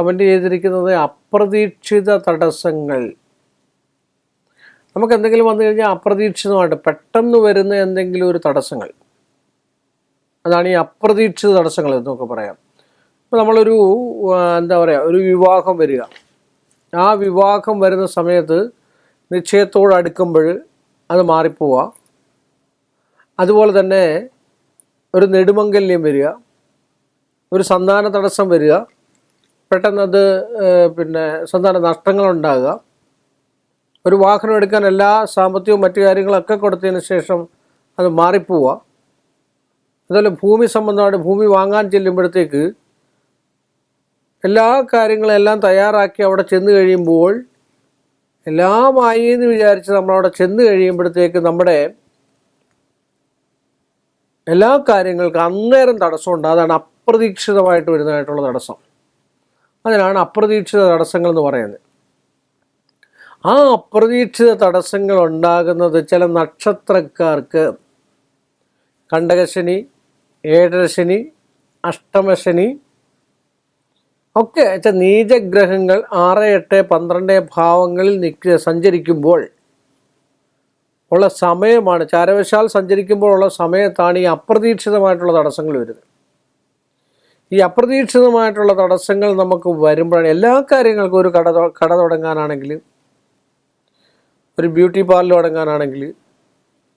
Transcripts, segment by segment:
Comment ചെയ്തിരിക്കുന്നത് അപ്രതീക്ഷിത തടസ്സങ്ങൾ. നമുക്ക് എന്തെങ്കിലും വന്നു കഴിഞ്ഞാൽ അപ്രതീക്ഷിതമായിട്ട് പെട്ടെന്ന് വരുന്ന എന്തെങ്കിലും ഒരു തടസ്സങ്ങൾ. അതാണ് ഈ അപ്രതീക്ഷിത തടസ്സങ്ങൾ എന്നൊക്കെ പറയാം. ഇപ്പോൾ നമ്മളൊരു എന്താ പറയുക ഒരു വിവാഹം വരിക. ആ വിവാഹം വരുന്ന സമയത്ത് നിശ്ചയത്തോട് അടുക്കുമ്പോൾ അത് മാറിപ്പോവുക അതുപോലെ തന്നെ ഒരു നെടുമംഗല്യം വരിക. ഒരു സന്താന തടസ്സം വരിക. പെട്ടെന്നത് പിന്നെ സന്താന നഷ്ടങ്ങളുണ്ടാകുക. ഒരു വാഹനം എടുക്കാൻ എല്ലാ സാമ്പത്തികവും മറ്റു കാര്യങ്ങളൊക്കെ കൊടുത്തതിന് ശേഷം അത് മാറിപ്പോവുക. അതുപോലെ ഭൂമി സംബന്ധമായിട്ട് ഭൂമി വാങ്ങാൻ ചെല്ലുമ്പോഴത്തേക്ക് എല്ലാ കാര്യങ്ങളും എല്ലാം തയ്യാറാക്കി അവിടെ ചെന്ന് കഴിയുമ്പോൾ എല്ലാമായി എന്ന് വിചാരിച്ച് നമ്മളവിടെ ചെന്ന് കഴിയുമ്പോഴത്തേക്ക് നമ്മുടെ എല്ലാ കാര്യങ്ങൾക്കും അന്നേരം തടസ്സമുണ്ട്. അതാണ് അപ്രതീക്ഷിതമായിട്ട് വരുന്നതായിട്ടുള്ള തടസ്സം. അതിനാണ് അപ്രതീക്ഷിത തടസ്സങ്ങൾ എന്ന് പറയുന്നത്. ആ അപ്രതീക്ഷിത തടസ്സങ്ങൾ ഉണ്ടാകുന്നത് ചില നക്ഷത്രക്കാർക്ക് കണ്ടകശനി ഏഴരശനി അഷ്ടമശനി ഒക്കെ വെച്ചാൽ നീചഗ്രഹങ്ങൾ ആറ് എട്ട് പന്ത്രണ്ട് ഭാവങ്ങളിൽ നിൽക്ക സഞ്ചരിക്കുമ്പോൾ ഉള്ള സമയമാണ്. ചാരവശാൽ സഞ്ചരിക്കുമ്പോൾ ഉള്ള സമയത്താണ് ഈ അപ്രതീക്ഷിതമായിട്ടുള്ള തടസ്സങ്ങൾ വരുന്നത്. ഈ അപ്രതീക്ഷിതമായിട്ടുള്ള തടസ്സങ്ങൾ നമുക്ക് വരുമ്പോഴാണ് എല്ലാ കാര്യങ്ങൾക്കും ഒരു കട കട തുടങ്ങാനാണെങ്കിൽ ഒരു ബ്യൂട്ടി പാർലർ തുടങ്ങാനാണെങ്കിൽ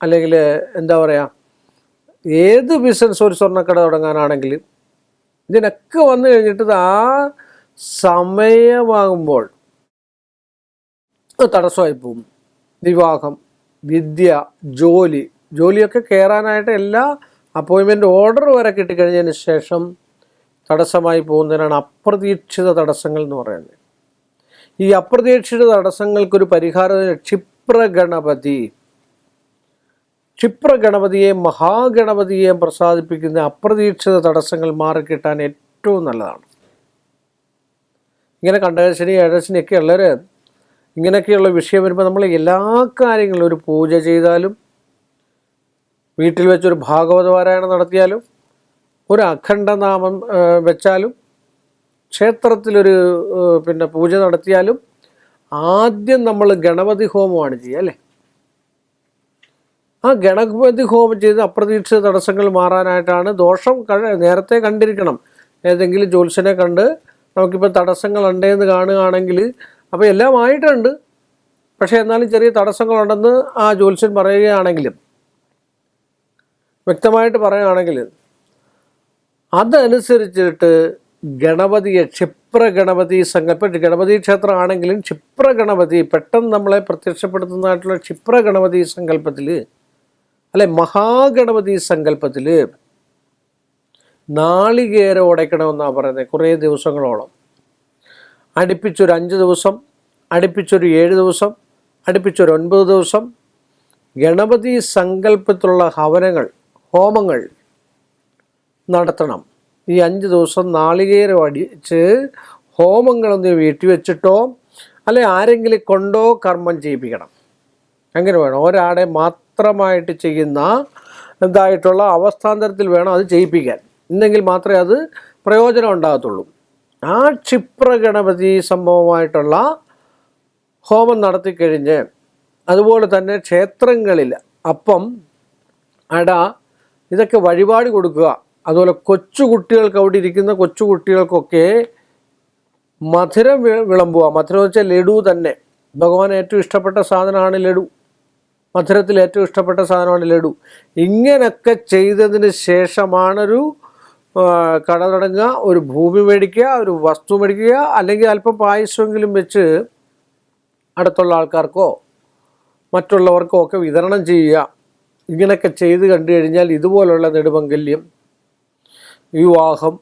അല്ലെങ്കിൽ എന്താ പറയുക ഏത് ബിസിനസ് ഒരു സ്വർണക്കട തുടങ്ങാനാണെങ്കിൽ ഇതിനൊക്കെ വന്നു കഴിഞ്ഞിട്ട് ആ സമയമാകുമ്പോൾ തടസ്സമായി പോകും. വിവാഹം വിദ്യ ജോലി ജോലിയൊക്കെ കയറാനായിട്ട് എല്ലാ അപ്പോയിൻമെന്റ് ഓർഡർ വരെ കിട്ടിക്കഴിഞ്ഞതിന് ശേഷം തടസ്സമായി പോകുന്നതിനാണ് അപ്രതീക്ഷിത തടസ്സങ്ങൾ എന്ന് പറയുന്നത്. ഈ അപ്രതീക്ഷിത തടസ്സങ്ങൾക്കൊരു പരിഹാരം ക്ഷിപ്രഗണപതി. ക്ഷിപ്രഗണപതിയെ മഹാഗണപതിയെ പ്രസാദിപ്പിക്കുന്ന അപ്രതീക്ഷിത തടസ്സങ്ങൾ മാറിക്കിട്ടാൻ ഏറ്റവും നല്ലതാണ്. ഇങ്ങനെ കണ്ടകശനി ഏഴശനിയൊക്കെ ഉള്ളവർ ഇങ്ങനെയൊക്കെയുള്ള വിഷയം വരുമ്പോൾ നമ്മൾ എല്ലാ കാര്യങ്ങളും ഒരു പൂജ ചെയ്താലും വീട്ടിൽ വെച്ചൊരു ഭാഗവത പാരായണം നടത്തിയാലും ഒരു അഖണ്ഡനാമം വെച്ചാലും ക്ഷേത്രത്തിലൊരു പിന്നെ പൂജ നടത്തിയാലും ആദ്യം നമ്മൾ ഗണപതി ഹോമമാണ് ചെയ്യുക അല്ലേ? ആ ഗണപതി ഹോമം ചെയ്ത് അപ്രതീക്ഷിത തടസ്സങ്ങൾ മാറാനായിട്ടാണ് ദോഷം നേരത്തെ കണ്ടിരിക്കണം. ഏതെങ്കിലും ജ്യോത്സ്യനെ കണ്ട് നമുക്കിപ്പോൾ തടസ്സങ്ങളുണ്ടെന്ന് കാണുകയാണെങ്കിൽ അപ്പോൾ എല്ലാം ആയിട്ടുണ്ട്. പക്ഷേ എന്നാലും ചെറിയ തടസ്സങ്ങളുണ്ടെന്ന് ആ ജ്യോത്സ്യൻ പറയുകയാണെങ്കിലും വ്യക്തമായിട്ട് പറയുകയാണെങ്കിൽ അതനുസരിച്ചിട്ട് ഗണപതിയെ ക്ഷിപ്ര ഗണപതി സങ്കല്പം. ഗണപതി ക്ഷേത്രമാണെങ്കിലും ക്ഷിപ്ര ഗണപതി പെട്ടെന്ന് നമ്മളെ പ്രത്യക്ഷപ്പെടുത്തുന്നതായിട്ടുള്ള ക്ഷിപ്ര ഗണപതി സങ്കല്പത്തിൽ അല്ലെ മഹാഗണപതി സങ്കല്പത്തിൽ നാളികേരം ഉടയ്ക്കണമെന്നാണ് പറയുന്നത് കുറേ ദിവസങ്ങളോളം. അടുപ്പിച്ചൊരു അഞ്ച് ദിവസം അടുപ്പിച്ചൊരു ഏഴ് ദിവസം അടുപ്പിച്ചൊരു ഒൻപത് ദിവസം ഗണപതി സങ്കല്പത്തിലുള്ള ഹവനങ്ങൾ ഹോമങ്ങൾ നടത്തണം. ഈ അഞ്ച് ദിവസം നാളികേരം അടിച്ച് ഹോമങ്ങളൊന്ന് വീട്ടിൽ വെച്ചിട്ടോ അല്ലെ ആരെങ്കിലും കൊണ്ടോ കർമ്മം ചെയ്യിപ്പിക്കണം. അങ്ങനെ വേണം. ഒരാളെ മാത്രമായിട്ട് ചെയ്യുന്ന എന്തായിട്ടുള്ള അവസ്ഥാന്തരത്തിൽ വേണം അത് ചെയ്യിപ്പിക്കാൻ. ഇന്നെങ്കിൽ മാത്രമേ അത് പ്രയോജനം ഉണ്ടാകത്തുള്ളൂ. ആ ക്ഷിപ്ര ഗണപതി സംഭവമായിട്ടുള്ള ഹോമം നടത്തിക്കഴിഞ്ഞ് അതുപോലെ തന്നെ ക്ഷേത്രങ്ങളിൽ അപ്പം അട ഇതൊക്കെ വഴിപാട് കൊടുക്കുക. അതുപോലെ കൊച്ചുകുട്ടികൾക്ക് അവിടെ ഇരിക്കുന്ന കൊച്ചുകുട്ടികൾക്കൊക്കെ മധുരം വിളമ്പുക. മധുരം എന്ന് വെച്ചാൽ ലഡു തന്നെ. ഭഗവാൻ ഏറ്റവും ഇഷ്ടപ്പെട്ട സാധനമാണ് ലഡു. മധുരത്തിൽ ഏറ്റവും ഇഷ്ടപ്പെട്ട സാധനമാണ് ലഡു. ഇങ്ങനൊക്കെ ചെയ്തതിന് ശേഷമാണൊരു കട തുടങ്ങുക ഒരു ഭൂമി മേടിക്കുക ഒരു വസ്തു മേടിക്കുക അല്ലെങ്കിൽ അല്പം പായസമെങ്കിലും വെച്ച് അടുത്തുള്ള ആൾക്കാർക്കോ മറ്റുള്ളവർക്കോ ഒക്കെ വിതരണം ചെയ്യുക. ഇങ്ങനെയൊക്കെ ചെയ്ത് കണ്ടു കഴിഞ്ഞാൽ ഇതുപോലുള്ള നെടുമംഗല്യം വിവാഹം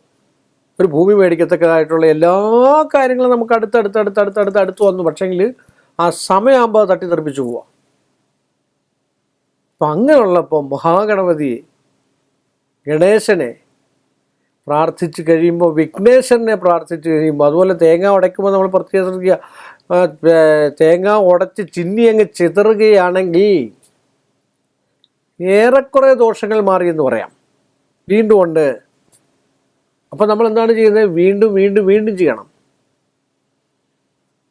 ഒരു ഭൂമി മേടിക്കത്തക്കതായിട്ടുള്ള എല്ലാ കാര്യങ്ങളും നമുക്ക് അടുത്തടുത്ത് അടുത്ത് അടുത്ത് അടുത്ത് വന്നു. പക്ഷേങ്കിൽ ആ സമയമാകുമ്പോൾ തട്ടി തെറിപ്പിച്ചു പോവാം. അപ്പം അങ്ങനെയുള്ളപ്പോൾ മഹാഗണപതിയെ ഗണേശനെ പ്രാർത്ഥിച്ച് കഴിയുമ്പോൾ വിഘ്നേശ്വരനെ പ്രാർത്ഥിച്ച് കഴിയുമ്പോൾ അതുപോലെ തേങ്ങ ഉടയ്ക്കുമ്പോൾ നമ്മൾ പ്രത്യേകം ശ്രദ്ധിക്കുക. തേങ്ങ ഉടച്ച് ചിന്നി അങ്ങ് ചിതറുകയാണെങ്കിൽ ഏറെക്കുറെ ദോഷങ്ങൾ മാറിയെന്ന് പറയാം. വീണ്ടും ഉണ്ട് അപ്പം നമ്മൾ എന്താണ് ചെയ്യുന്നത്? വീണ്ടും വീണ്ടും വീണ്ടും ചെയ്യണം.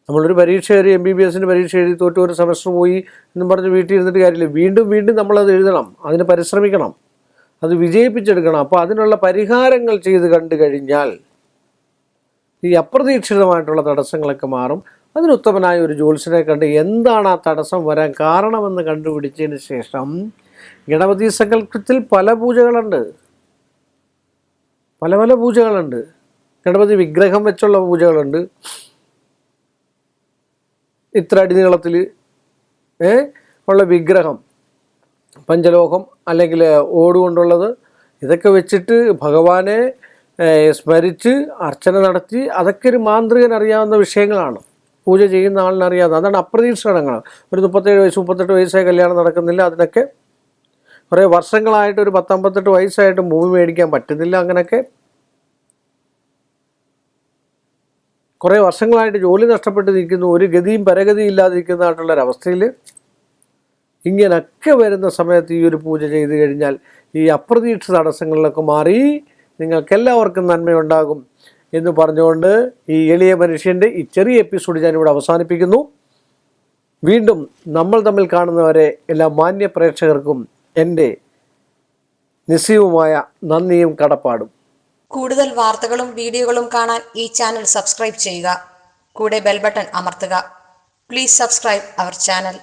നമ്മളൊരു പരീക്ഷ എഴുതി എം ബി ബി എസിന്റെ പരീക്ഷ എഴുതി തോറ്റു ഒരു സെമസ്റ്റർ പോയി എന്നും പറഞ്ഞ് വീട്ടിൽ ഇരുന്നിട്ട് കാര്യമില്ല. വീണ്ടും വീണ്ടും നമ്മളത് എഴുതണം. അതിന് പരിശ്രമിക്കണം. അത് വിജയിപ്പിച്ചെടുക്കണം. അപ്പോൾ അതിനുള്ള പരിഹാരങ്ങൾ ചെയ്ത് കണ്ടു കഴിഞ്ഞാൽ ഈ അപ്രതീക്ഷിതമായിട്ടുള്ള തടസ്സങ്ങളൊക്കെ മാറും. അതിനുത്തമനായ ഒരു ജ്യോത്സ്യനെ കണ്ട് എന്താണ് ആ തടസ്സം വരാൻ കാരണമെന്ന് കണ്ടുപിടിച്ചതിന് ശേഷം ഗണപതി സങ്കല്പത്തിൽ പല പൂജകളുണ്ട്. പല പല പൂജകളുണ്ട്. ഗണപതി വിഗ്രഹം വെച്ചുള്ള പൂജകളുണ്ട്. ഇത്ര അടി നീളത്തിൽ ഏ ഉള്ള വിഗ്രഹം പഞ്ചലോഹം അല്ലെങ്കിൽ ഓടുകൊണ്ടുള്ളത് ഇതൊക്കെ വെച്ചിട്ട് ഭഗവാനെ സ്മരിച്ച് അർച്ചന നടത്തി അതൊക്കെ ഒരു മാന്ത്രികൻ അറിയാവുന്ന വിഷയങ്ങളാണ്. പൂജ ചെയ്യുന്ന ആളിനറിയാവുന്ന അതാണ് അപ്രതീക്ഷിതങ്ങൾ ഒരു മുപ്പത്തേഴ് വയസ്സ് മുപ്പത്തെട്ട് വയസ്സായ കല്യാണം നടക്കുന്നില്ല. അതിനൊക്കെ കുറേ വർഷങ്ങളായിട്ട് ഒരു പത്തമ്പത്തെട്ട് വയസ്സായിട്ട് മൂവി മേടിക്കാൻ പറ്റുന്നില്ല അങ്ങനെയൊക്കെ കുറേ വർഷങ്ങളായിട്ട് ജോലി നഷ്ടപ്പെട്ട് നിൽക്കുന്നു ഒരു ഗതിയും പരഗതിയും ഇല്ലാതിരിക്കുന്നതായിട്ടുള്ള ഒരവസ്ഥയിൽ ഇങ്ങനൊക്കെ വരുന്ന സമയത്ത് ഈ ഒരു പൂജ ചെയ്തു കഴിഞ്ഞാൽ ഈ അപ്രതീക്ഷിത തടസ്സങ്ങളിലൊക്കെ മാറി നിങ്ങൾക്കെല്ലാവർക്കും നന്മയുണ്ടാകും എന്ന് പറഞ്ഞുകൊണ്ട് ഈ എളിയ മനുഷ്യന്റെ ഈ ചെറിയ എപ്പിസോഡ് ഞാനിവിടെ അവസാനിപ്പിക്കുന്നു. വീണ്ടും നമ്മൾ തമ്മിൽ കാണുന്നവരെ എല്ലാ മാന്യ പ്രേക്ഷകർക്കും എന്റെ നിസ്സീവുമായ നന്ദിയും കടപ്പാടും. കൂടുതൽ വാർത്തകളും വീഡിയോകളും കാണാൻ ഈ ചാനൽ സബ്സ്ക്രൈബ് ചെയ്യുക. കൂടെ ബെൽബട്ടൺ അമർത്തുക. Please subscribe our channel